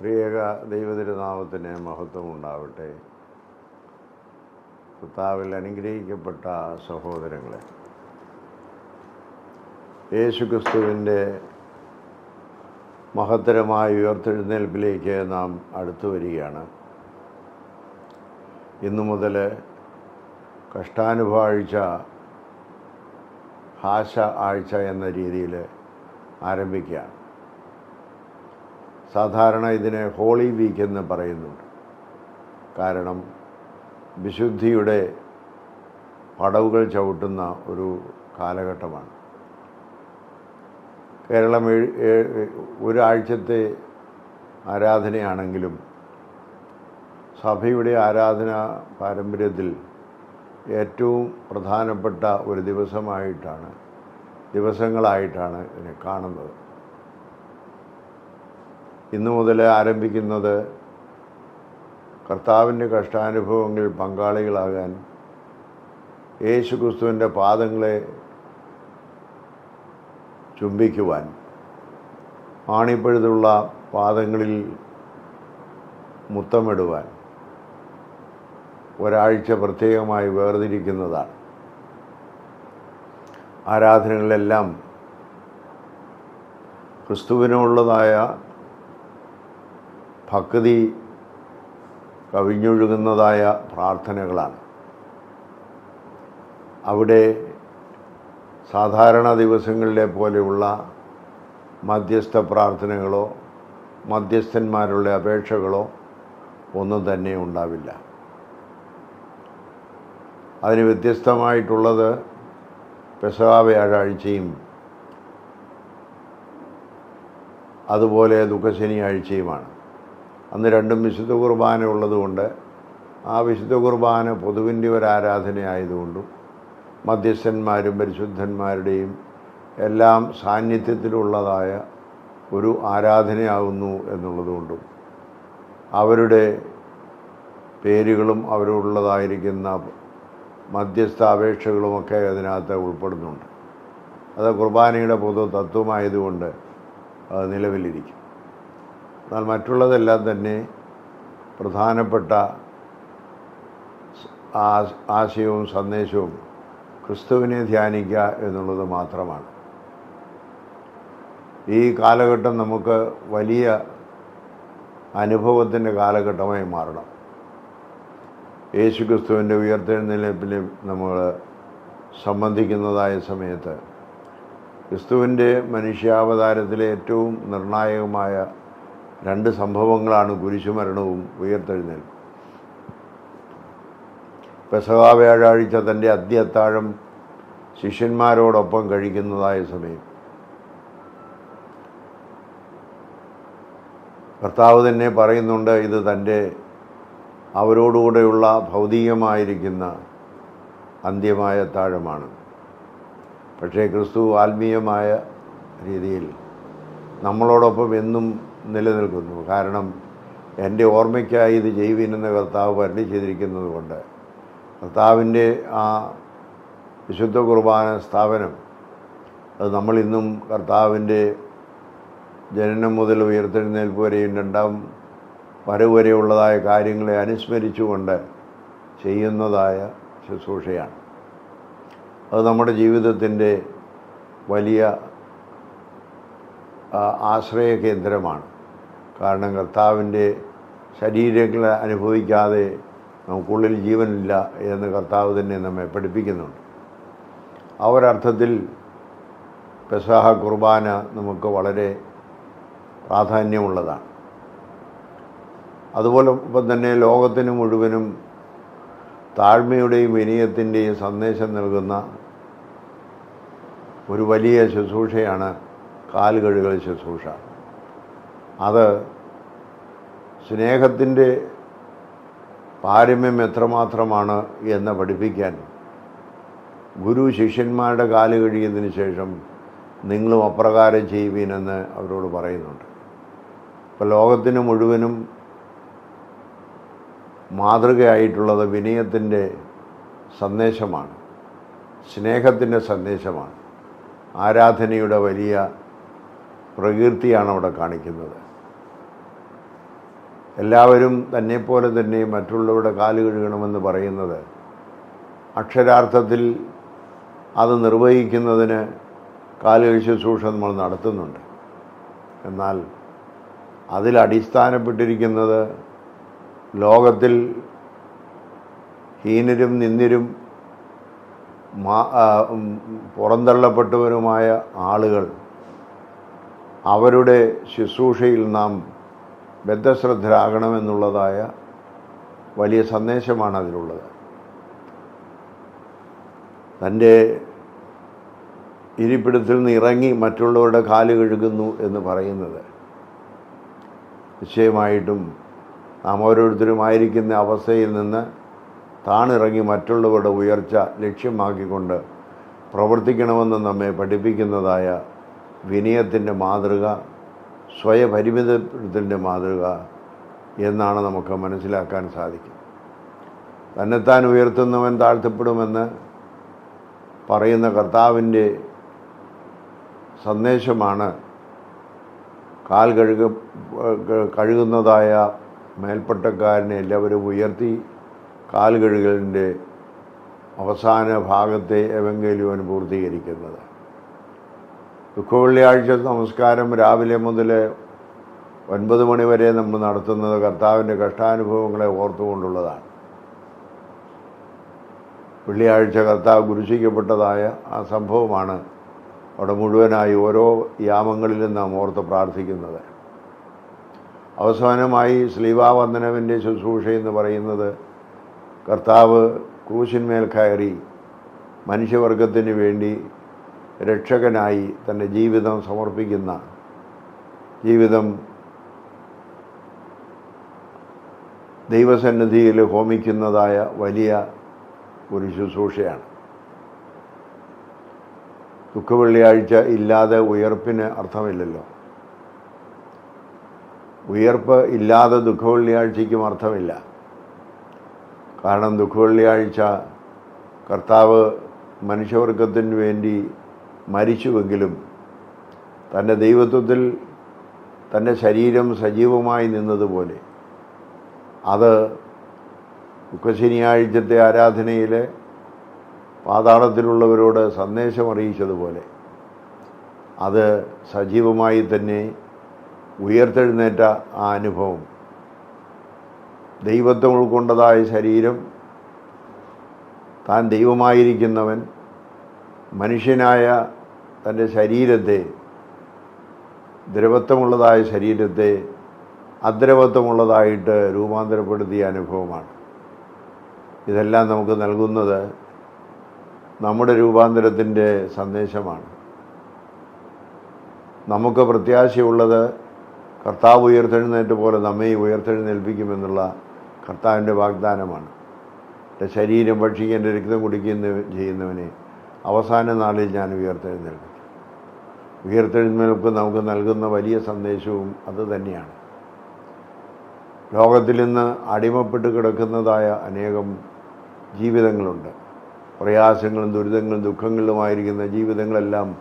പ്രിയക ദൈവതിരുനാമത്തിന് മഹത്വം ഉണ്ടാവട്ടെ കർത്താവിൽ അനുഗ്രഹിക്കപ്പെട്ട സഹോദരങ്ങളെ യേശുക്രിസ്തുവിന്റെ മഹത്തരമായ ഉയർത്തെഴുന്നേൽപ്പിലേക്ക് നാം അടുത്തു വരികയാണ്. ഇന്നു മുതൽ കഷ്ടാനുഭാഴ്ച ഹാശ ആഴ്ച എന്ന രീതിയിൽ ആരംഭിക്കുകയാണ്. സാധാരണ ഇതിനെ ഹോളി വീക്ക് എന്ന് പറയുന്നുണ്ട്. കാരണം വിശുദ്ധിയുടെ പടവുകൾ ചവിട്ടുന്ന ഒരു കാലഘട്ടമാണ്. കേരളം ഒരാഴ്ചത്തെ ആരാധനയാണെങ്കിലും സഭയുടെ ആരാധന പാരമ്പര്യത്തിൽ ഏറ്റവും പ്രധാനപ്പെട്ട ഒരു ദിവസമായിട്ടാണ് ദിവസങ്ങളായിട്ടാണ് ഇതിനെ കാണുന്നത്. ഇന്നു മുതൽ ആരംഭിക്കുന്നത് കർത്താവിന്റെ കഷ്ടാനുഭവങ്ങൾ പങ്കാളികളാകാൻ യേശു ക്രിസ്തുവിന്റെ പാദങ്ങളെ ചുംബിക്കുവാൻ ആണിപ്പഴുതുള്ള പാദങ്ങളിൽ മുത്തമിടുവാൻ ഒരാഴ്ച പ്രത്യേകമായി വേർതിരിക്കുന്നതാണ്. ആരാധനകളെല്ലാം ക്രിസ്തുവിനുള്ളതായ ഭക്തി കവിഞ്ഞൊഴുകുന്നതായ പ്രാർത്ഥനകളാണ്. അവിടെ സാധാരണ ദിവസങ്ങളിലെ പോലെയുള്ള മധ്യസ്ഥ പ്രാർത്ഥനകളോ മധ്യസ്ഥന്മാരുടെ അപേക്ഷകളോ ഒന്നും തന്നെ ഉണ്ടാവില്ല. അതിന് വ്യത്യസ്തമായിട്ടുള്ളത് പെസഹ വ്യാഴാഴ്ചയും അതുപോലെ ദുഃഖശനിയാഴ്ചയുമാണ്. അന്ന് രണ്ടും വിശുദ്ധ കുർബാന ഉള്ളതുകൊണ്ട് ആ വിശുദ്ധ കുർബാന പൊതുവിന്റെ ഒരു ആരാധനയായതുകൊണ്ടും മധ്യസ്ഥന്മാരും പരിശുദ്ധന്മാരുടെയും എല്ലാം സാന്നിധ്യത്തിലുള്ളതായ ഒരു ആരാധനയാകുന്നു എന്നുള്ളതുകൊണ്ടും അവരുടെ പേരുകളും അവരുള്ളതായിരിക്കുന്ന മധ്യസ്ഥ അപേക്ഷകളുമൊക്കെ അതിനകത്ത് ഉൾപ്പെടുന്നുണ്ട്. അത് കുർബാനയുടെ പൊതു തത്വമായതുകൊണ്ട് നിലവിലിരിക്കും. എന്നാൽ മറ്റുള്ളതെല്ലാം തന്നെ പ്രധാനപ്പെട്ട ആശയവും സന്ദേശവും ക്രിസ്തുവിനെ ധ്യാനിക്കുക എന്നുള്ളത് മാത്രമാണ്. ഈ കാലഘട്ടം നമുക്ക് വലിയ അനുഭവത്തിന്റെ കാലഘട്ടമായി മാറണം. യേശു ക്രിസ്തുവിന്റെ ഉയർത്തെഴുന്നേൽപ്പിൽ നമ്മൾ സംബന്ധിക്കുന്നതായ സമയത്ത് ക്രിസ്തുവിന്റെ മനുഷ്യാവതാരത്തിലെ ഏറ്റവും നിർണായകമായ രണ്ട് സംഭവങ്ങളാണ് കുരിശുമരണവും ഉയർത്തെഴുന്നേൽപ്പും. പെസഹ വ്യാഴാഴ്ച തന്റെ അദ്യത്താഴം ശിഷ്യന്മാരോടൊപ്പം കഴിക്കുന്നതായ സമയം. കർത്താവ് തന്നെ പറയുന്നുണ്ട് ഇത് തന്റെ അവരോടുകൂടെയുള്ള ഭൗതികമായിരിക്കുന്ന അന്ത്യമായ താഴമാണ്. പക്ഷേ ക്രിസ്തു ആത്മീയമായ രീതിയിൽ നമ്മളോടൊപ്പം എന്നും നിലനിൽക്കുന്നു. കാരണം എന്റെ ഓർമ്മയ്ക്കായി ഇത് എന്ന കർത്താവ് വരണ്ടി ചെയ്തിരിക്കുന്നത് കൊണ്ട് കർത്താവിന്റെ ആ വിശുദ്ധ കുർബാന സ്ഥാപനം അത് നമ്മളിന്നും കർത്താവിന്റെ ജനനം മുതൽ ഉയർത്തെഴുന്നേൽപ്പ് വരെയും രണ്ടാം വരവ് വരെയുള്ളതായ കാര്യങ്ങളെ അനുസ്മരിച്ചുകൊണ്ട് ചെയ്യുന്നതായ ശുശ്രൂഷയാണ്. അത് നമ്മുടെ ജീവിതത്തിന്റെ വലിയ ആശ്രയ കേന്ദ്രമാണ്. കാരണം കർത്താവിന്റെ ശരീരങ്ങൾ അനുഭവിക്കാതെ നമുക്കുള്ളിൽ ജീവനില്ല എന്ന് കർത്താവ് തന്നെ നമ്മെ പഠിപ്പിക്കുന്നുണ്ട്. ആ ഒരർത്ഥത്തിൽ പെസാഹ കുർബാന നമുക്ക് വളരെ പ്രാധാന്യമുള്ളതാണ്. അതുപോലെ ഇപ്പം തന്നെ ലോകത്തിന് മുഴുവനും താഴ്മയുടെയും വിനയത്തിന്റെയും സന്ദേശം നൽകുന്ന ഒരു വലിയ ശുശ്രൂഷയാണ് കാലുകഴുകൾ ശുശ്രൂഷ. അത് സ്നേഹത്തിന്റെ പാരമ്യം എത്രമാത്രമാണ് എന്ന് പഠിപ്പിക്കാൻ ഗുരു ശിഷ്യന്മാരുടെ കാൽ കഴിയുന്നതിന് ശേഷം നിങ്ങളും അപ്രകാരം ചെയ്യുവീനെന്ന് അവരോട് പറയുന്നുണ്ട്. ഇപ്പോൾ ലോകത്തിന് മുഴുവനും മാതൃകയായിട്ടുള്ളത് വിനയത്തിന്റെ സന്ദേശമാണ് സ്നേഹത്തിന്റെ സന്ദേശമാണ് ആരാധനയുടെ വലിയ പ്രകീർത്തിയാണ് അവിടെ കാണിക്കുന്നത്. എല്ലാവരും തന്നെപ്പോലെ തന്നെ മറ്റുള്ളവരുടെ കാൽ കഴുകണമെന്ന് പറയുന്നത് അക്ഷരാർത്ഥത്തിൽ അത് നിർവഹിക്കുന്നതിന് കാലുകഴിച്ച ശുശ്രൂഷ നമ്മൾ നടത്തുന്നുണ്ട്. എന്നാൽ അതിൽ അടിസ്ഥാനപ്പെട്ടിരിക്കുന്നത് ലോകത്തിൽ ഹീനരും നിന്ദരും പുറന്തള്ളപ്പെട്ടവരുമായ ആളുകൾ അവരുടെ ശുശ്രൂഷയിൽ നാം ബദ്ധശ്രദ്ധരാകണമെന്നുള്ളതായ വലിയ സന്ദേശമാണ് അതിലുള്ളത്. തന്റെ ഇരിപ്പിടത്തിൽ നിന്ന് ഇറങ്ങി മറ്റുള്ളവരുടെ കാൽ കഴുകുന്നു എന്ന് പറയുന്നത് നിശ്ചയമായിട്ടും നാം ഓരോരുത്തരുമായിരിക്കുന്ന അവസ്ഥയിൽ നിന്ന് താണിറങ്ങി മറ്റുള്ളവരുടെ ഉയർച്ച ലക്ഷ്യമാക്കിക്കൊണ്ട് പ്രവർത്തിക്കണമെന്ന് നമ്മെ പഠിപ്പിക്കുന്നതായ വിനയത്തിന്റെ മാതൃക സ്വയപരിമിതത്തിന്റെ മാതൃക എന്നാണ് നമുക്ക് മനസ്സിലാക്കാൻ സാധിക്കും. തന്നെത്താൻ ഉയർത്തുന്നവൻ താഴ്ത്തപ്പെടുമെന്ന് പറയുന്ന കർത്താവിന്റെ സന്ദേശമാണ് കാൽ കഴുക കഴുകുന്നതായ മേൽപ്പട്ടക്കാരനെ എല്ലാവരും ഉയർത്തി കാൽ കഴുകലിന്റെ അവസാന ഭാഗത്തെ എവങ്കേലുവൻ പൂർത്തീകരിക്കുന്നത്. ദുഃഖവെള്ളിയാഴ്ച നമസ്കാരം രാവിലെ മുതൽ ഒൻപത് മണി വരെ നമ്മൾ നടത്തുന്നത് കർത്താവിന്റെ കഷ്ടാനുഭവങ്ങളെ ഓർത്തുകൊണ്ടുള്ളതാണ്. വെള്ളിയാഴ്ച കർത്താവ് കുരിശിക്കപ്പെട്ടതായ ആ സംഭവമാണ് അവിടെ മുഴുവനായി ഓരോ യാമങ്ങളിലും നാം ഓർത്ത് പ്രാർത്ഥിക്കുന്നത്. അവസാനമായി ശ്ലീവാവന്ദനവിന്റെ ശുശ്രൂഷ എന്ന് പറയുന്നത് കർത്താവ് ക്രൂശിന്മേൽ കയറി മനുഷ്യവർഗത്തിന് വേണ്ടി രക്ഷകനായി തന്റെ ജീവിതം സമർപ്പിക്കുന്ന ജീവിതം ദൈവസന്നിധിയിൽ ഹോമിക്കുന്നതായ വലിയ ഒരു ശുശ്രൂഷയാണ്. ദുഃഖവെള്ളിയാഴ്ച ഇല്ലാതെ ഉയർപ്പിന് അർത്ഥമില്ലല്ലോ. ഉയർപ്പ് ഇല്ലാതെ ദുഃഖവെള്ളിയാഴ്ചയ്ക്കും അർത്ഥമില്ല. കാരണം ദുഃഖവെള്ളിയാഴ്ച കർത്താവ് മനുഷ്യവർഗത്തിന് വേണ്ടി മരിച്ചുവെങ്കിലും തന്റെ ദൈവത്വത്തിൽ തന്റെ ശരീരം സജീവമായി നിന്നതുപോലെ അത് ദുഃഖശനിയാഴ്ചത്തെ ആരാധനയിൽ പാതാളത്തിലുള്ളവരോട് സന്ദേശം അറിയിച്ചതുപോലെ അത് സജീവമായി തന്നെ ഉയർത്തെഴുന്നേറ്റ ആ അനുഭവം. ദൈവത്വം ഉൾക്കൊണ്ടതായ ശരീരം താൻ ദൈവമായിരിക്കുന്നവൻ മനുഷ്യനായ തന്റെ ശരീരത്തെ ദ്രവത്വമുള്ളതായ ശരീരത്തെ അദ്രവത്വമുള്ളതായിട്ട് രൂപാന്തരപ്പെടുത്തിയ അനുഭവമാണ്. ഇതെല്ലാം നമുക്ക് നൽകുന്നത് നമ്മുടെ രൂപാന്തരത്തിന്റെ സന്ദേശമാണ്. നമുക്ക് പ്രത്യാശയുള്ളത് കർത്താവ് ഉയർത്തെഴുന്നേറ്റ് പോലെ നമ്മെ ഉയർത്തെഴുന്നേൽപ്പിക്കുമെന്നുള്ള കർത്താവിന്റെ വാഗ്ദാനമാണ്. എന്റെ ശരീരം ഭക്ഷിക്കേണ്ട രക്തം കുടിക്കുന്ന ചെയ്യുന്നവനെ അവസാന നാളിൽ ഞാൻ ഉയർത്തെഴുന്നേൽപ്പിക്കും ഉയർത്തെഴുന്നേൽപ്പ് നമുക്ക് നൽകുന്ന വലിയ സന്ദേശവും അത് തന്നെയാണ്. ലോകത്തിൽ ഇന്ന് അടിമപ്പെട്ട് കിടക്കുന്നതായ അനേകം ജീവിതങ്ങളുണ്ട്. പ്രയാസങ്ങളും ദുരിതങ്ങളും ദുഃഖങ്ങളിലുമായിരിക്കുന്ന ജീവിതങ്ങളെല്ലാം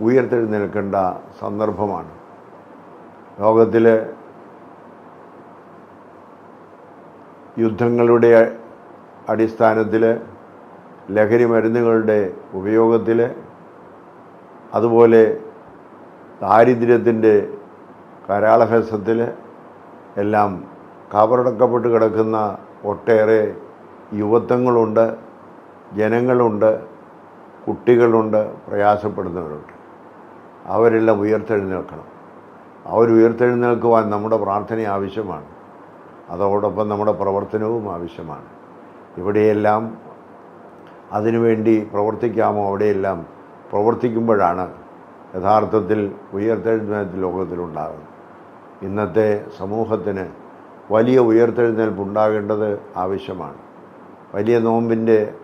ഉയർത്തെഴുന്നേൽക്കേണ്ട സന്ദർഭമാണ്. ലോകത്തിലെ യുദ്ധങ്ങളുടെ അടിസ്ഥാനത്തിൽ ലഹരി മരുന്നുകളുടെ ഉപയോഗത്തിൽ അതുപോലെ ദാരിദ്ര്യത്തിന്റെ കരാളഹസത്തിൽ എല്ലാം കവറടക്കപ്പെട്ട് കിടക്കുന്ന ഒട്ടേറെ യുവത്വങ്ങളുണ്ട് ജനങ്ങളുണ്ട് കുട്ടികളുണ്ട് പ്രയാസപ്പെടുന്നവരുണ്ട്. അവരെല്ലാം ഉയർത്തെഴുന്നേൽക്കണം. അവർ ഉയർത്തെഴുന്നേൽക്കുവാൻ നമ്മുടെ പ്രാർത്ഥന ആവശ്യമാണ്. അതോടൊപ്പം നമ്മുടെ പ്രവർത്തനവും ആവശ്യമാണ്. ഇവിടെയെല്ലാം അതിനുവേണ്ടി പ്രവർത്തിക്കാമോ? അവിടെയെല്ലാം പ്രവർത്തിക്കുമ്പോഴാണ് യഥാർത്ഥത്തിൽ ഉയർത്തെഴുന്നേൽപ്പ് ലോകത്തിലുണ്ടാകും ഇന്നത്തെ സമൂഹത്തിന് വലിയ ഉയർത്തെഴുന്നേൽപ്പ് ഉണ്ടാകേണ്ടത് ആവശ്യമാണ്. വലിയ നോമ്പിന്റെ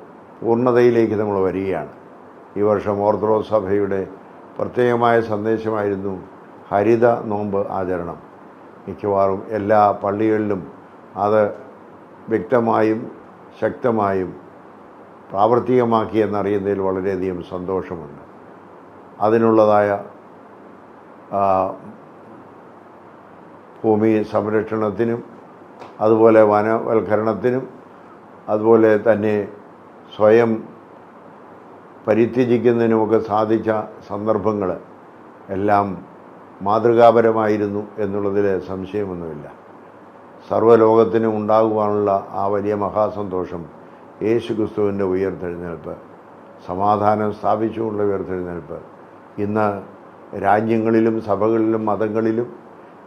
പൂർണതയിലേക്ക് നമ്മൾ വരികയാണ്. ഈ വർഷം ഓർത്തഡോക്സ് സഭയുടെ പ്രത്യേകമായ സന്ദേശമായിരുന്നു ഹരിത നോമ്പ് ആചരണം. മിക്കവാറും എല്ലാ പള്ളികളിലും അത് വ്യക്തമായും ശക്തമായും പ്രാവർത്തികമാക്കി എന്നറിയുന്നതിൽ വളരെയധികം സന്തോഷമുണ്ട്. അതിനുള്ളതായ ഭൂമി സംരക്ഷണത്തിനും അതുപോലെ വനവൽക്കരണത്തിനും അതുപോലെ തന്നെ സ്വയം പരിത്യജിക്കുന്നതിനുമൊക്കെ സാധിച്ച സന്ദർഭങ്ങൾ എല്ലാം മാതൃകാപരമായിരുന്നു എന്നുള്ളതിൽ സംശയമൊന്നുമില്ല. സർവലോകത്തിനും ഉണ്ടാകുവാനുള്ള ആ വലിയ മഹാസന്തോഷം യേശു ക്രിസ്തുവിന്റെ ഉയർത്തെഴുന്നേൽപ്പ് സമാധാനം സ്ഥാപിച്ചുകൊണ്ടുള്ള ഉയർത്തെഴുന്നേൽപ്പ് ഇന്ന് രാജ്യങ്ങളിലും സഭകളിലും മതങ്ങളിലും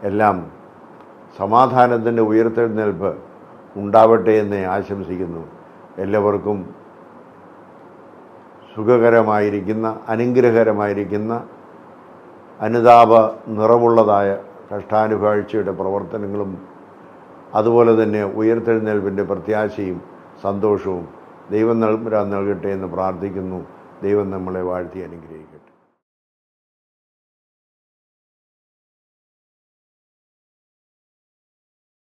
എല്ലാം സമാധാനത്തിന്റെ ഉയർത്തെഴുന്നേൽപ്പ് ഉണ്ടാവട്ടെ എന്ന് ആശംസിക്കുന്നു. എല്ലാവർക്കും സുഖകരമായിരിക്കുന്ന അനുഗ്രഹകരമായിരിക്കുന്ന അനുതാപ നിറവുള്ളതായ കഷ്ടാനുഭാഴ്ചയുടെ പ്രവർത്തനങ്ങളും അതുപോലെ തന്നെ ഉയർത്തെഴുന്നേൽപ്പിന്റെ പ്രത്യാശയും സന്തോഷവും ദൈവം നൽകട്ടെ എന്ന് പ്രാർത്ഥിക്കുന്നു. ദൈവം നമ്മളെ വാഴ്ത്തി അനുഗ്രഹിക്കട്ടെ.